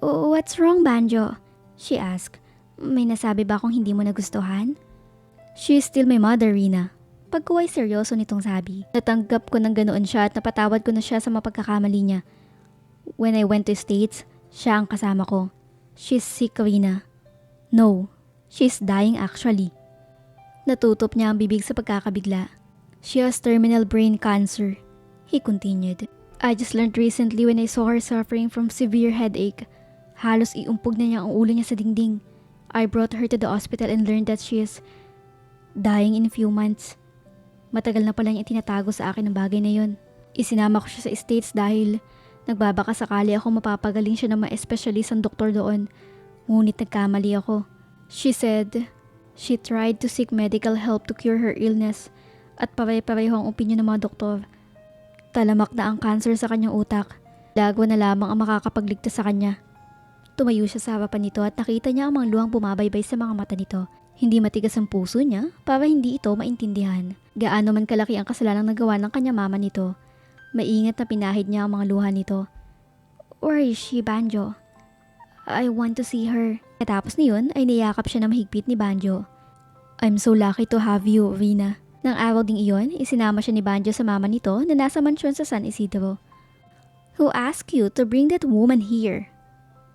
"Oh, What's wrong, Banjo? She asked. May nasabi ba akong hindi mo nagustuhan? She is still my mother, Rina. Pagkuway seryoso nitong sabi. Natanggap ko ng ganoon siya at napatawad ko na siya sa mapagkakamali niya. When I went to States, siya ang kasama ko. She's sick, Rina. No, she's dying actually. Natutop niya ang bibig sa pagkakabigla. She has terminal brain cancer. He continued. I just learned recently when I saw her suffering from severe headache. Halos iumpog na niya ang ulo niya sa dingding. I brought her to the hospital and learned that she is dying in a few months. Matagal na pala niya itinatago sa akin ang bagay na yon. Isinama ko siya sa States dahil nagbabaka sakali ako mapapagaling siya ng mga espesyalist ang doktor doon. Ngunit nagkamali ako. She said, she tried to seek medical help to cure her illness at pare-pareho ang opinion ng mga doktor. Talamak na ang cancer sa kanyang utak. Dagwa na lamang ang makakapagligtas sa kanya. Tumayo siya sa harapan nito at nakita niya ang mga luhang bumabaybay sa mga mata nito. Hindi matigas ang puso niya para hindi ito maintindihan. Gaano man kalaki ang kasalanang nagawa ng kanya mama nito. Maingat na pinahid niya ang mga luha nito. Where is she, Banjo? I want to see her. Katapos niyon ay niyakap siya na mahigpit ni Banjo. I'm so lucky to have you, Rina. Nang araw ding iyon, isinama siya ni Banjo sa mama nito na nasa mansyon sa San Isidro. Who asked you to bring that woman here?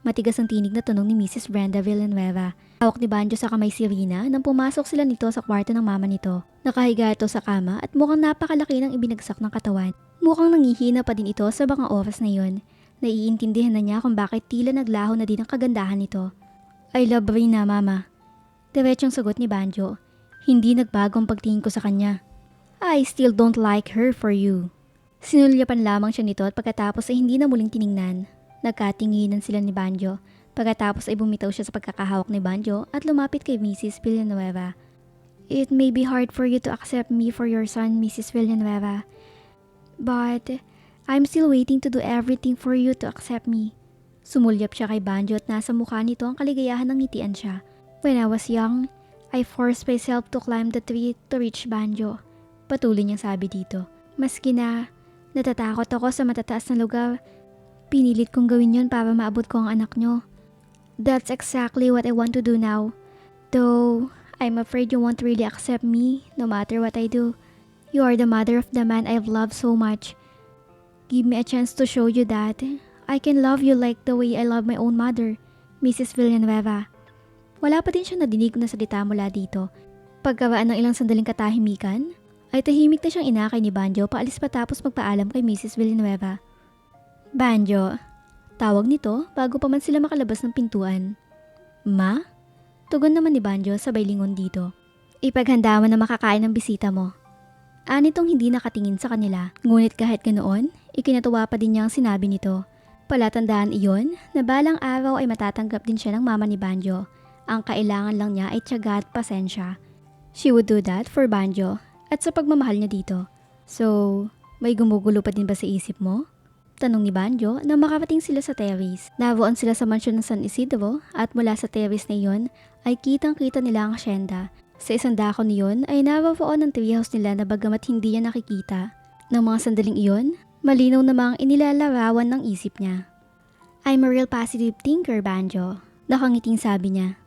Matigas ang tinig na tanong ni Mrs. Brenda Villanueva. Hawak ni Banjo sa kamay si Rina nang pumasok sila nito sa kwarto ng mama nito. Nakahiga ito sa kama at mukhang napakalaki ng ibinagsak ng katawan. Mukhang nangihina pa din ito sa mga oras na iyon. Naiintindihan na niya kung bakit tila naglaho na din ang kagandahan nito. I love Rina, mama. Diretsong sagot ni Banjo. Hindi nagbago ang pagtingin ko sa kanya. I still don't like her for you. Sinulyapan lamang siya nito at pagkatapos ay hindi na muling tiningnan. Nagkatinginan sila ni Banjo. Pagkatapos ay bumitaw siya sa pagkakahawak ni Banjo at lumapit kay Mrs. Villanueva. It may be hard for you to accept me for your son, Mrs. Villanueva. But I'm still waiting to do everything for you to accept me. Sumulyap siya kay Banjo at nasa mukha nito ang kaligayahan ng ngitian siya. When I was young, I forced myself to climb the tree to reach Banjo. Patuloy niyang sabi dito. Maski na natatakot ako sa matataas na lugar, pinilit kong gawin yon para maabot ko ang anak nyo. That's exactly what I want to do now. Though, I'm afraid you won't really accept me no matter what I do. You are the mother of the man I've loved so much. Give me a chance to show you that I can love you like the way I love my own mother, Mrs. Villanueva. Wala pa din siya nadinig na salita mula dito. Pagkaraan ng ilang sandaling katahimikan, ay tahimik na siyang inakay ni Banjo paalis patapos magpaalam kay Mrs. Villanueva. Banjo, tawag nito bago pa man sila makalabas ng pintuan. Ma? Tugon naman ni Banjo sabay lingon dito. Ipaghanda mo na makakain ng bisita mo. Anitong hindi nakatingin sa kanila, ngunit kahit ganoon, ikinatuwa pa din niya ang sinabi nito. Palatandaan iyon na balang araw ay matatanggap din siya ng mama ni Banjo. Ang kailangan lang niya ay tiyaga at pasensya. She would do that for Banjo at sa pagmamahal niya dito. So, may gumugulo pa din ba sa isip mo? Tanong ni Banjo na makarating sila sa terrace. Naroon sila sa mansyon ng San Isidro at mula sa terrace na iyon ay kitang-kita nila ang asyenda. Sa isang dako niyon ay naroon ang treehouse nila na bagamat hindi niya nakikita. Nang mga sandaling iyon, malinaw namang inilalarawan ng isip niya. I'm a real positive thinker, Banjo. Nakangiting sabi niya.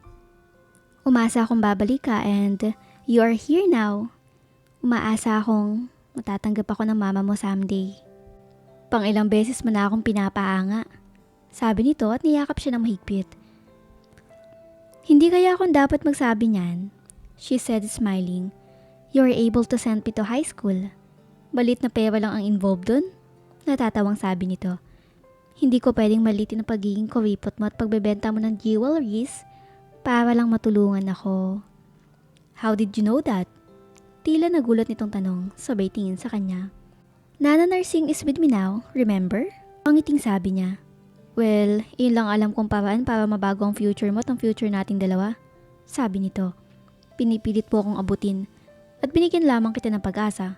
Umasa akong babalik ka and you are here now. Umaasa akong matatanggap ako ng mama mo someday. Pang ilang beses mo na akong pinapaanga. Sabi nito at niyakap siya ng mahigpit. Hindi kaya akong dapat magsabi niyan, she said smiling. You are able to send me to high school. Balit na pera lang ang involved dun? Natatawang sabi nito. Hindi ko pwedeng malitin ang pagiging kuripot mo at pagbebenta mo ng jewelries para lang matulungan ako. How did you know that? Tila nagulat nitong tanong, sabay tingin sa kanya. Nana nursing is with me now, remember? Ang iting sabi niya. Well, yun lang alam kong paraan para mabago ang future mo at ang future nating dalawa. Sabi nito. Pinipilit po akong abutin at binigyan lamang kita ng pag-asa.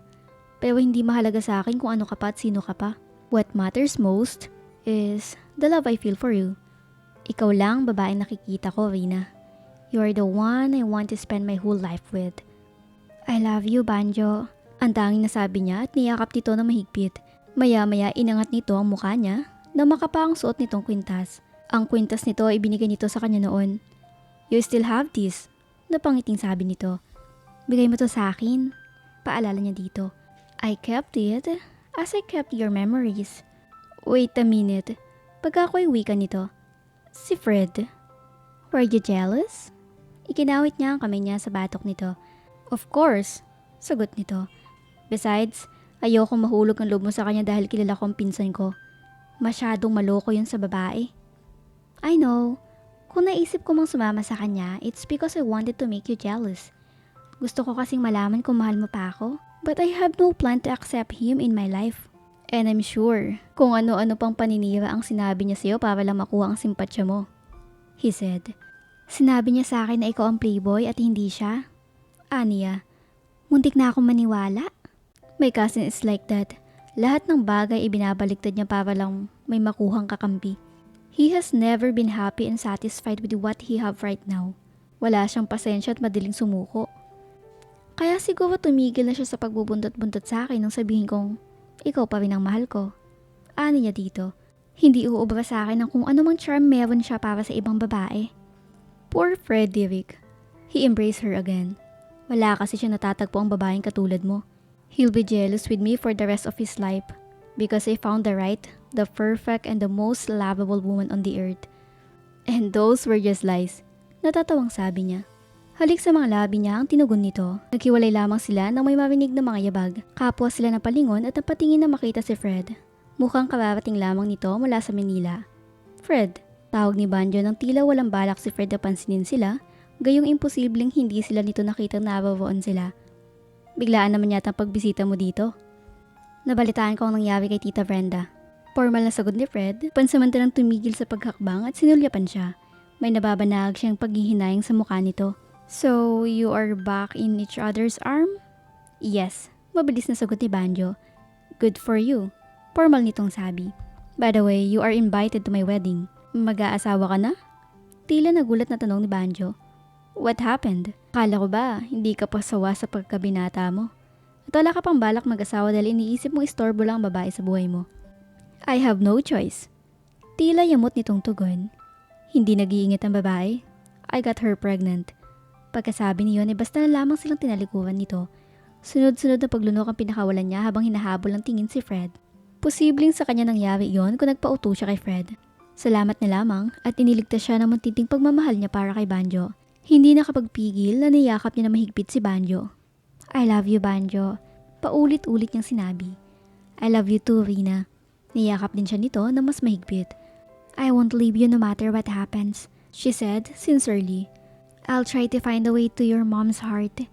Pero hindi mahalaga sa akin kung ano ka pa at sino ka pa. What matters most is the love I feel for you. Ikaw lang babaeng nakikita ko, Rina. You are the one I want to spend my whole life with. I love you, Banjo. Ang tanging nasabi niya at niyakap nito na mahigpit. Maya-maya inangat nito ang mukha niya na makapa ang suot nitong kwintas. Ang kwintas nito ay binigay nito sa kanya noon. You still have this. Napangiting sabi nito. Bigay mo to sa akin. Paalala niya dito. I kept it as I kept your memories. Wait a minute. Pagka ako'y wika nito. Si Fred. Were you jealous? Ikinawit niya ang kamay niya sa batok nito. Of course. Sagot nito. Besides, ayokong mahulog ang loob mo sa kanya dahil kilala ko ang pinsan ko. Masyadong maloko yun sa babae. I know. Kung naisip ko mang sumama sa kanya, it's because I wanted to make you jealous. Gusto ko kasing malaman kung mahal mo pa ako. But I have no plan to accept him in my life. And I'm sure, kung ano-ano pang paninira ang sinabi niya sa'yo para lang makuha ang simpatsya mo. He said. Sinabi niya sa akin na ikaw ang playboy at hindi siya. Aniya, muntik na akong maniwala. My cousin is like that. Lahat ng bagay ibinabaliktad niya para lang may makuhang kakampi. He has never been happy and satisfied with what he have right now. Wala siyang pasensya at madaling sumuko. Kaya siguro tumigil na siya sa pagbubuntot-buntot sa akin nang sabihin kong, ikaw pa rin ang mahal ko. Ano niya dito? Hindi uubra sa akin ng kung anumang charm meron siya para sa ibang babae. Poor Frederick. He embraced her again. Wala kasi siya natatagpo ang babaeng katulad mo. He'll be jealous with me for the rest of his life because I found the right, the perfect, and the most lovable woman on the earth. And those were just lies. Natatawang sabi niya. Halik sa mga labi niya ang tinugon nito. Naghiwalay lamang sila nang may marinig na mga yabag. Kapwa sila ng palingon at napatingin na makita si Fred. Mukhang kararating lamang nito mula sa Manila. Fred, tawag ni Banjo nang tila walang balak si Fred na pansinin sila, gayong imposibleng hindi sila nito nakita na nababaon sila. Biglaan naman yata ang pagbisita mo dito. Nabalitaan ko ang nangyari kay Tita Brenda. Formal na sagot ni Fred, pansamantalang tumigil sa paghakbang at sinulyapan siya. May nababanag siyang paghihinayang sa mukha nito. So, you are back in each other's arm? Yes, mabilis na sagot ni Banjo. Good for you. Formal nitong sabi. By the way, you are invited to my wedding. Mag-aasawa ka na? Tila nagulat na tanong ni Banjo. What happened? Kala ko ba, hindi ka pa sawa sa pagkabinata mo? At wala ka pang balak mag-asawa dahil iniisip mo istorbo lang ang babae sa buhay mo. I have no choice. Tila yamot nitong tugon. Hindi nag-iingat ang babae. I got her pregnant. Pagkasabi niyon ay basta na lamang silang tinalikuran nito. Sunod-sunod na paglunok ang pinakawalan niya habang hinahabol ang tingin si Fred. Posibleng sa kanya nangyari iyon kung nagpauto siya kay Fred. Salamat na lamang at iniligtas siya ng muntinting pagmamahal niya para kay Banjo. Hindi nakapagpigil na niyakap niya na mahigpit si Banjo. I love you, Banjo. Paulit-ulit niyang sinabi. I love you too, Rina. Niyakap din siya nito na mas mahigpit. I won't leave you no matter what happens, she said sincerely. I'll try to find a way to your mom's heart.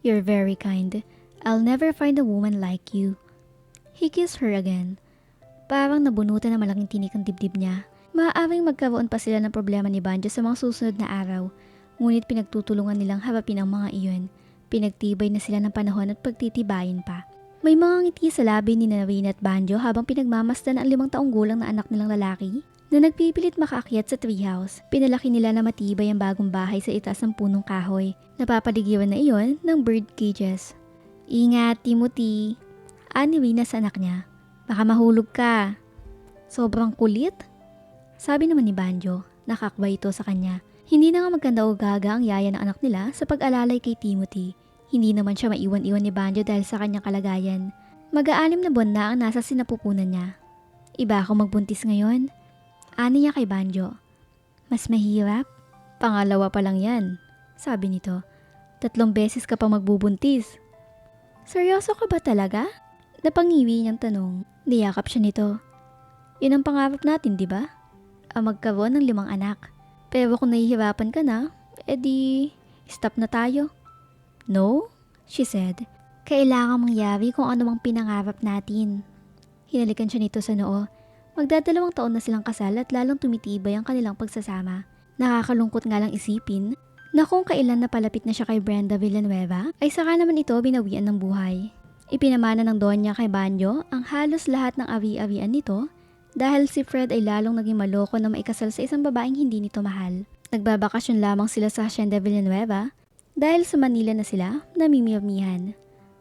You're very kind. I'll never find a woman like you. He kissed her again. Parang nabunutan na malaking tinik ang dibdib niya. Maaaring magkaroon pa sila ng problema ni Banjo sa mga susunod na araw, ngunit pinagtutulungan nilang harapin ang mga iyon. Pinagtibay na sila ng panahon at pagtitibayin pa. May mga ngiti sa labi ni Narina at Banjo habang pinagmamasdan ang limang taong gulang na anak nilang lalaki na nagpipilit makaakyat sa treehouse. Pinalaki nila na matibay ang bagong bahay sa itaas ng punong kahoy. Napapaligiran na iyon ng bird cages. Ingat, Timothy. Ani Rina sa anak niya. Baka mahulog ka. Sobrang kulit. Sabi naman ni Banjo, nakakbay ito sa kanya. Hindi na nga magkanda o gaga ang yaya ng anak nila sa pag-alalay kay Timothy. Hindi naman siya maiwan-iwan ni Banjo dahil sa kanyang kalagayan. Mag-aanim na buwan na ang nasa sinapupunan niya. Iba ako magbuntis ngayon. Ani niya kay Banjo. Mas mahirap? Pangalawa pa lang yan, sabi nito. Tatlong beses ka pa magbubuntis. Seryoso ka ba talaga? Napangiwi niyang tanong. Niyakap siya nito. Yun ang pangarap natin, di ba? Ang magkaroon ng limang anak. Pero kung nahihirapan ka na, edi stop na tayo. No, she said. Kailangan mangyari kung ano mang pinangarap natin. Hinalikan siya nito sa noo. Magdadalawang taon na silang kasal at lalong tumitibay ang kanilang pagsasama. Nakakalungkot nga lang isipin na kung kailan napalapit na siya kay Brenda Villanueva ay saka naman ito binawian ng buhay. Ipinamana ng Donya kay Banjo ang halos lahat ng awi-awian nito dahil si Fred ay lalong naging maloko na maikasal sa isang babaeng hindi nito mahal. Nagbabakasyon lamang sila sa Hacienda Villanueva dahil sa Manila na sila namimirmihan.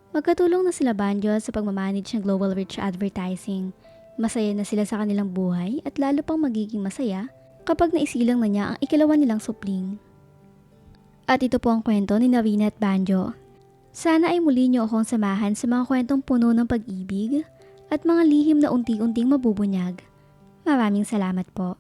Magkatulong na sila Banjo sa pagmamanage ng Global Rich Advertising. Masaya na sila sa kanilang buhay at lalo pang magiging masaya kapag naisilang na niya ang ikalawa nilang supling. At ito po ang kwento ni Narina at Banjo. Sana ay muli niyo akong samahan sa mga kwentong puno ng pag-ibig at mga lihim na unti-unting mabubunyag. Maraming salamat po.